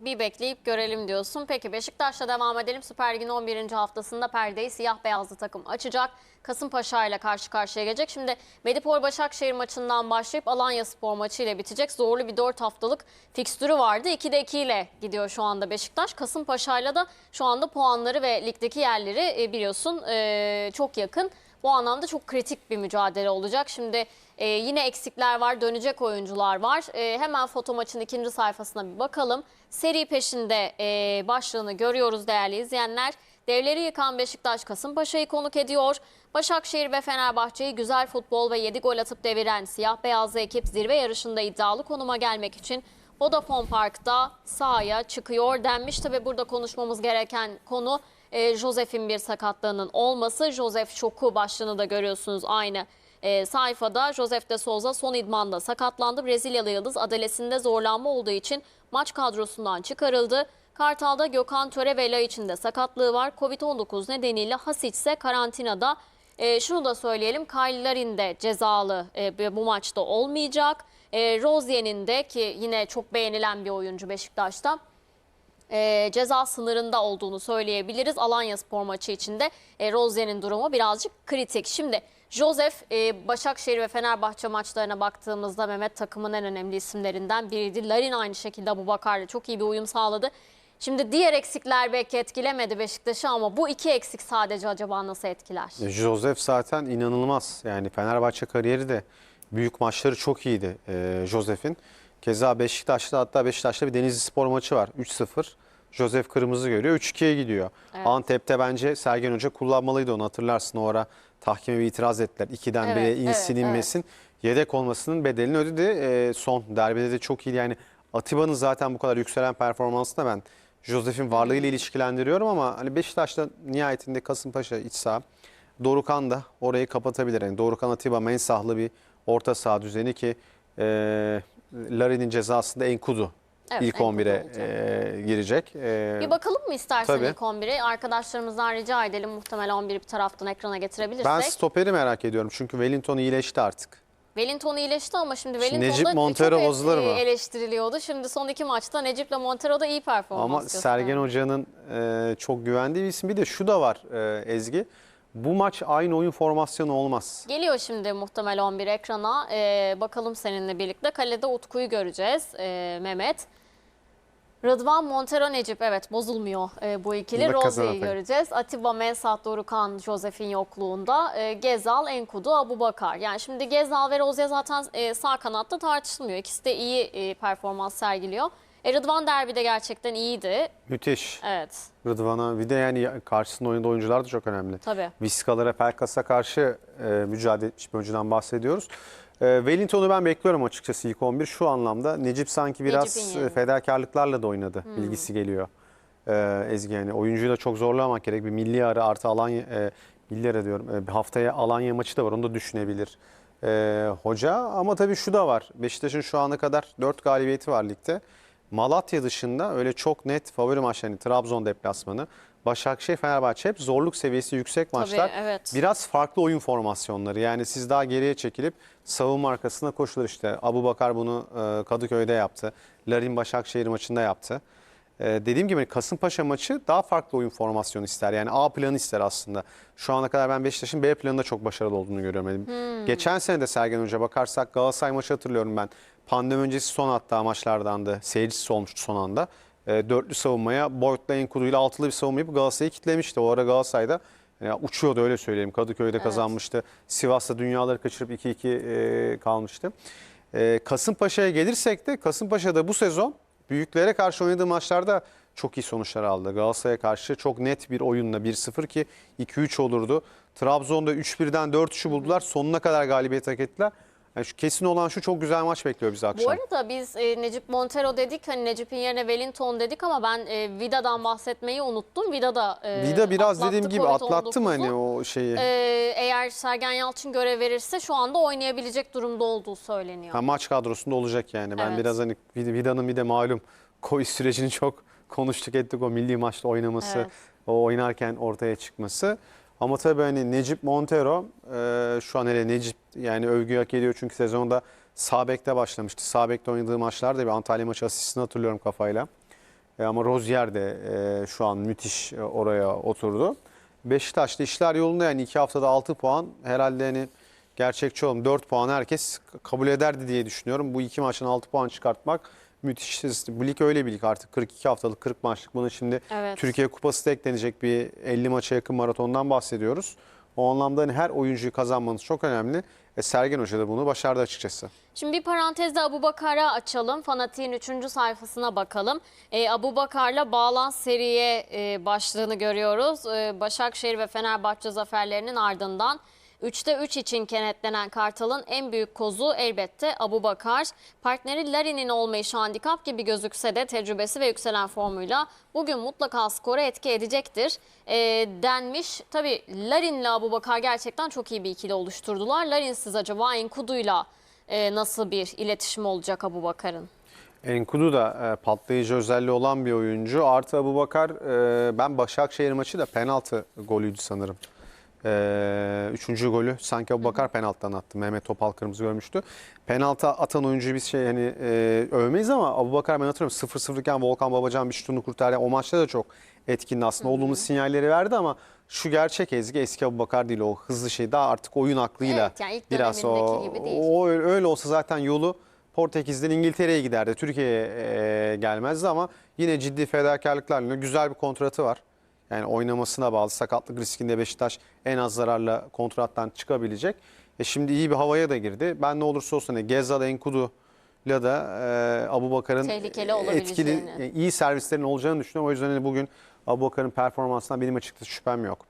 Bir bekleyip görelim diyorsun. Peki Beşiktaş'la devam edelim. Süper Lig'in 11. haftasında perdeyi siyah beyazlı takım açacak. Kasımpaşa ile karşı karşıya gelecek. Şimdi Medipol Başakşehir maçından başlayıp Alanya Spor maçı ile bitecek. Zorlu bir 4 haftalık fikstürü vardı. 2'de 2 ile gidiyor şu anda Beşiktaş. Kasımpaşa ile de şu anda puanları ve ligdeki yerleri e, biliyorsun e, çok yakın. Bu anlamda çok kritik bir mücadele olacak. Şimdi e, yine eksikler var, dönecek oyuncular var. E, hemen foto maçın ikinci sayfasına bir bakalım. Seri peşinde e, başlığını görüyoruz değerli izleyenler. Devleri yıkan Beşiktaş Kasımpaşa'yı konuk ediyor. Başakşehir ve Fenerbahçe'yi güzel futbol ve 7 gol atıp deviren siyah beyazlı ekip zirve yarışında iddialı konuma gelmek için Vodafone Park'ta sahaya çıkıyor denmişti ve burada konuşmamız gereken konu e, Josef'in bir sakatlığının olması. Josef şoku başlığını da görüyorsunuz aynı e, sayfada. Josef de Souza son idmanda sakatlandı. Brezilyalı yıldız adalesinde zorlanma olduğu için maç kadrosundan çıkarıldı. Kartal'da Gökhan Töre ve Lay için de sakatlığı var. Covid-19 nedeniyle Hasic ise karantinada. E, şunu da söyleyelim Kyle Larin de cezalı e, bu maçta olmayacak. E, Rozier'in de ki yine çok beğenilen bir oyuncu Beşiktaş'ta e, ceza sınırında olduğunu söyleyebiliriz. Alanya Spor maçı içinde e, Rozier'in durumu birazcık kritik. Şimdi Josef e, Başakşehir ve Fenerbahçe maçlarına baktığımızda Mehmet takımın en önemli isimlerinden biriydi. Larin aynı şekilde bu Bakar'la çok iyi bir uyum sağladı. Şimdi diğer eksikler belki etkilemedi Beşiktaş'ı ama bu iki eksik sadece acaba nasıl etkiler? Josef zaten inanılmaz. Yani Fenerbahçe kariyeri de büyük maçları çok iyiydi e, Josef'in. Keza Beşiktaş'ta hatta Beşiktaş'ta bir Denizli Spor maçı var. 3-0. Josef kırmızı görüyor. 3-2'ye gidiyor. Evet. Antep'te bence Sergen Hoca kullanmalıydı onu hatırlarsın. O ara tahkime bir itiraz ettiler. 2'den Evet, bire evet, insin inmesin. Yedek olmasının bedelini ödedi. E, son derbide de çok iyiydi. Yani Atiba'nın zaten bu kadar yükselen performansını ben Josef'in varlığıyla ilişkilendiriyorum ama hani Beşiktaş'ta nihayetinde Kasımpaşa iç saha Dorukan da orayı kapatabilir. Yani Dorukan Atiba mensahlı bir orta saha düzeni ki e, Larin'in cezasında Enkudu Evet, ilk Enkudu 11'e olacak. e, girecek. E, Bir bakalım mı istersen Tabii. ilk 11'e? Arkadaşlarımızdan rica edelim muhtemelen 11'i bir taraftan ekrana getirebilirsek. ben stoperi merak ediyorum çünkü Wellington iyileşti artık. Wellington iyileşti ama şimdi Wellington'da Necip Montero çok bozulur mu? eleştiriliyordu. Şimdi son iki maçta Necip'le Montero da iyi performans Ama gösterdi. Sergen Hoca'nın e, çok güvendiği bir isim. Bir de şu da var e, Ezgi. Bu maç aynı oyun formasyonu olmaz. Geliyor şimdi muhtemel 11 ekrana. Ee, bakalım seninle birlikte. Kalede Utku'yu göreceğiz ee, Mehmet. Rıdvan Montero Necip evet bozulmuyor ee, bu ikili. Rozi'yi göreceğiz. Atiba Mensah Dorukan Josef'in yokluğunda. Ee, Gezal Enkudu Abu Bakar. Yani şimdi Gezal ve Rozier zaten e, sağ kanatta tartışılmıyor. İkisi de iyi e, performans sergiliyor. E, Rıdvan derbide gerçekten iyiydi. Müthiş. Evet Rıdvan'a bir de yani karşısında oynadığı oyuncular da çok önemli. tabii. Viskalara, Pelkas'a karşı e, mücadele etmiş bir oyuncudan bahsediyoruz. E, Wellington'u ben bekliyorum açıkçası ilk 11. Şu anlamda Necip sanki biraz yerine. e, fedakarlıklarla da oynadı. Bilgisi geliyor e, Ezgi. Yani oyuncuyu da çok zorlamak gerek. Bir milli ara artı Alanya, e, milli ara diyorum. E, bir haftaya Alanya maçı da var. Onu da düşünebilir e, hoca. Ama tabii şu da var. Beşiktaş'ın şu ana kadar 4 galibiyeti var ligde. Malatya dışında öyle çok net favori maçlarını Trabzon deplasmanı, Başakşehir, Fenerbahçe hep zorluk seviyesi yüksek maçlar. evet. Biraz farklı oyun formasyonları. Yani siz daha geriye çekilip savunma arkasına koşulur işte. Abu Bakar bunu e, Kadıköy'de yaptı. Larin Başakşehir maçında yaptı. E, dediğim gibi Kasımpaşa maçı daha farklı oyun formasyonu ister. Yani A planı ister aslında. Şu ana kadar ben Beşiktaş'ın B planında çok başarılı olduğunu görüyorum. Yani Geçen sene de Sergen Hoca bakarsak Galatasaray maçı hatırlıyorum ben. Pandemi öncesi son hatta maçlardandı. Seyircisi olmuştu son anda. E, dörtlü savunmaya Boyd'la Enkudu'yla altılı bir savunma yapıp Galatasaray'ı kitlemişti. O ara Galatasaray'da yani uçuyordu öyle söyleyeyim. Kadıköy'de kazanmıştı. Sivas'ta dünyaları kaçırıp 2-2 e, kalmıştı. E, Kasımpaşa'ya gelirsek de Kasımpaşa'da bu sezon büyüklere karşı oynadığı maçlarda çok iyi sonuçlar aldı. Galatasaray'a karşı çok net bir oyunla 1-0 ki 2-3 olurdu. Trabzon'da 3-1'den 4-3'ü buldular. Sonuna kadar galibiyet hak ettiler. Yani şu kesin olan şu çok güzel maç bekliyor bizi akşam. Bu arada biz e, Necip Montero dedik hani Necip'in yerine Wellington dedik ama ben e, Vida'dan bahsetmeyi unuttum. Vida da e, Vida biraz atlattı dediğim gibi atlattı mı hani Covid-19'u. o şeyi? E, eğer Sergen Yalçın görev verirse şu anda oynayabilecek durumda olduğu söyleniyor. Ha, maç kadrosunda olacak yani. Ben Evet. biraz hani Vid- Vida'nın bir de malum Koy sürecini çok konuştuk ettik o milli maçta oynaması, Evet. o oynarken ortaya çıkması. Ama tabii hani Necip Montero e, şu an hele Necip yani övgü hak ediyor çünkü sezonda sağ bekte başlamıştı. Sağ bekte oynadığı maçlarda bir Antalya maçı asistini hatırlıyorum kafayla. E, ama Rozier de e, şu an müthiş e, oraya oturdu. Beşiktaş'ta işler yolunda yani iki haftada 6 puan herhalde hani gerçekçi olalım 4 puan herkes kabul ederdi diye düşünüyorum. Bu iki maçın 6 puan çıkartmak müthiş. Bu lig öyle bir lig artık 42 haftalık 40 maçlık bunun şimdi Evet. Türkiye Kupası da eklenecek bir 50 maça yakın maratondan bahsediyoruz. O anlamda hani her oyuncuyu kazanmanız çok önemli. E, Sergen Hoca da bunu başardı açıkçası. Şimdi bir parantezde Abu Bakar'a açalım. Fanatiğin 3. sayfasına bakalım. E, Abu Bakar'la bağlan seriye e, başlığını görüyoruz. E, Başakşehir ve Fenerbahçe zaferlerinin ardından 3'te 3 için kenetlenen Kartal'ın en büyük kozu elbette Abu Bakar. Partneri Larin'in olmayışı handikap gibi gözükse de tecrübesi ve yükselen formuyla bugün mutlaka skora etki edecektir e, denmiş. Tabii Larin'le Abu Bakar gerçekten çok iyi bir ikili oluşturdular. Larin'siz acaba Enkudu'yla e, nasıl bir iletişim olacak Abu Bakar'ın? Enkudu da e, patlayıcı özelliği olan bir oyuncu. Artı Abu Bakar e, ben Başakşehir maçı da penaltı golüydü sanırım. E, üçüncü golü sanki Abu Bakar penaltıdan attı. Mehmet Topal kırmızı görmüştü. Penaltı atan oyuncuyu biz şey hani e, övmeyiz ama Abu Bakar ben hatırlıyorum 0-0 iken Volkan Babacan bir şutunu kurtardı. Yani o maçta da çok etkindi aslında. Olumlu sinyalleri verdi ama şu gerçek Ezgi eski Abu Bakar değil o hızlı şey daha artık oyun aklıyla Evet, yani ilk biraz o, gibi değil. o öyle, öyle olsa zaten yolu Portekiz'den İngiltere'ye giderdi. Türkiye'ye e, gelmezdi ama yine ciddi fedakarlıklarla güzel bir kontratı var. Yani oynamasına bağlı sakatlık riskinde Beşiktaş en az zararla kontrattan çıkabilecek. E şimdi iyi bir havaya da girdi. Ben ne olursa olsun hani Gezal Enkudu ile de e, Abu Bakar'ın Tehlikeli etkili, e, iyi servislerin olacağını düşünüyorum. O yüzden hani bugün Abu Bakar'ın performansından benim açıkçası şüphem yok.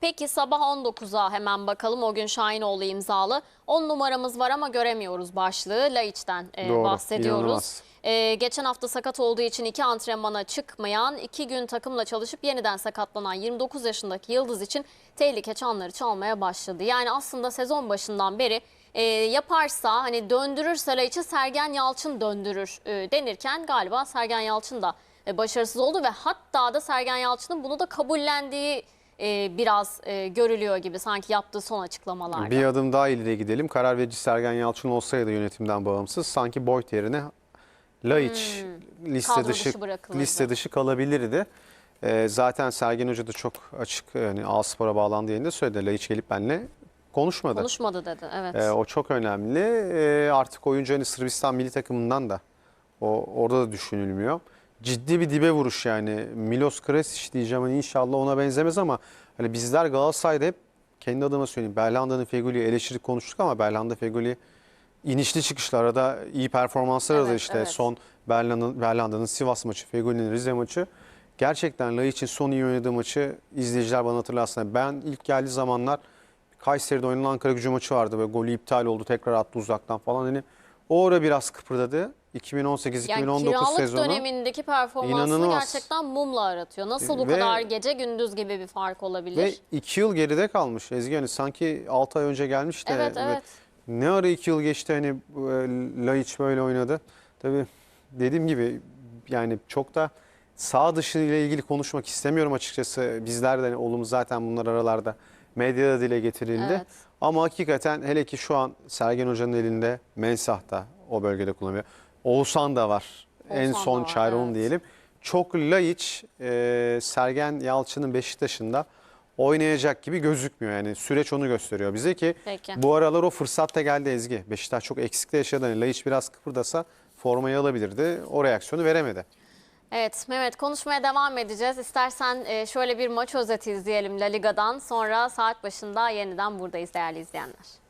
Peki sabah 19'a hemen bakalım. O gün Şahinoğlu imzalı. 10 numaramız var ama göremiyoruz başlığı. Laiç'ten e, Doğru, bahsediyoruz. inanılmaz. E, geçen hafta sakat olduğu için iki antrenmana çıkmayan, iki gün takımla çalışıp yeniden sakatlanan 29 yaşındaki Yıldız için tehlike çanları çalmaya başladı. Yani aslında sezon başından beri e, yaparsa hani döndürürse Laiç'i Sergen Yalçın döndürür e, denirken galiba Sergen Yalçın da e, başarısız oldu ve hatta da Sergen Yalçın'ın bunu da kabullendiği e, biraz e, görülüyor gibi sanki yaptığı son açıklamalarda. Bir adım daha ileriye gidelim. Karar verici Sergen Yalçın olsaydı yönetimden bağımsız sanki Boyd yerine Laiç liste Hmm. Kadro dışı dışı liste dışı kalabilirdi. Ee, zaten Sergen Hoca da çok açık yani A-Spor'a bağlandığı yerinde söyledi. Laiç gelip benimle konuşmadı. Konuşmadı dedi evet. Ee, o çok önemli. Ee, artık oyuncu hani Sırbistan milli takımından da o orada da düşünülmüyor. Ciddi bir dibe vuruş yani. Milos Kresic diyeceğim hani inşallah ona benzemez ama hani bizler Galatasaray'da hep kendi adıma söyleyeyim. Belhanda'nın Fegüli'yi eleştirip konuştuk ama Belhanda Fegüli inişli çıkışlı arada iyi performanslar Evet, aradı işte. evet. Son Belhanda'nın Sivas maçı, Fegüli'nin Rize maçı. Gerçekten Lay için son iyi oynadığı maçı izleyiciler bana hatırlarsın. Ben ilk geldiği zamanlar Kayseri'de oynanan Ankara gücü maçı vardı ve golü iptal oldu tekrar attı uzaktan falan. Hani o ara biraz kıpırdadı. 2018-2019 yani kiralık sezonu. dönemindeki performansını İnanılmaz. gerçekten mumla aratıyor. Nasıl bu Ve- kadar gece gündüz gibi bir fark olabilir? Ve 2 yıl geride kalmış Ezgi hani sanki 6 ay önce gelmiş de. Evet, ve evet. Ne ara 2 yıl geçti hani e, Laiç böyle oynadı. Tabii dediğim gibi yani çok da sağ dışı ile ilgili konuşmak istemiyorum açıkçası. Bizler de hani olumlu zaten bunlar aralarda medyada dile getirildi. Evet. Ama hakikaten hele ki şu an Sergen Hoca'nın elinde Mensah da o bölgede kullanılıyor. Oğuzhan da var. en Oğuzhan son da var, çayron evet. diyelim. Çok Laiç e, Sergen Yalçın'ın Beşiktaş'ında oynayacak gibi gözükmüyor. Yani süreç onu gösteriyor bize ki Peki. bu aralar o fırsat da geldi Ezgi. Beşiktaş çok eksikte yaşadı. Hani Laiç biraz kıpırdasa formayı alabilirdi. O reaksiyonu veremedi. Evet Mehmet konuşmaya devam edeceğiz. İstersen e, şöyle bir maç özeti izleyelim La Liga'dan. Sonra saat başında yeniden buradayız değerli izleyenler.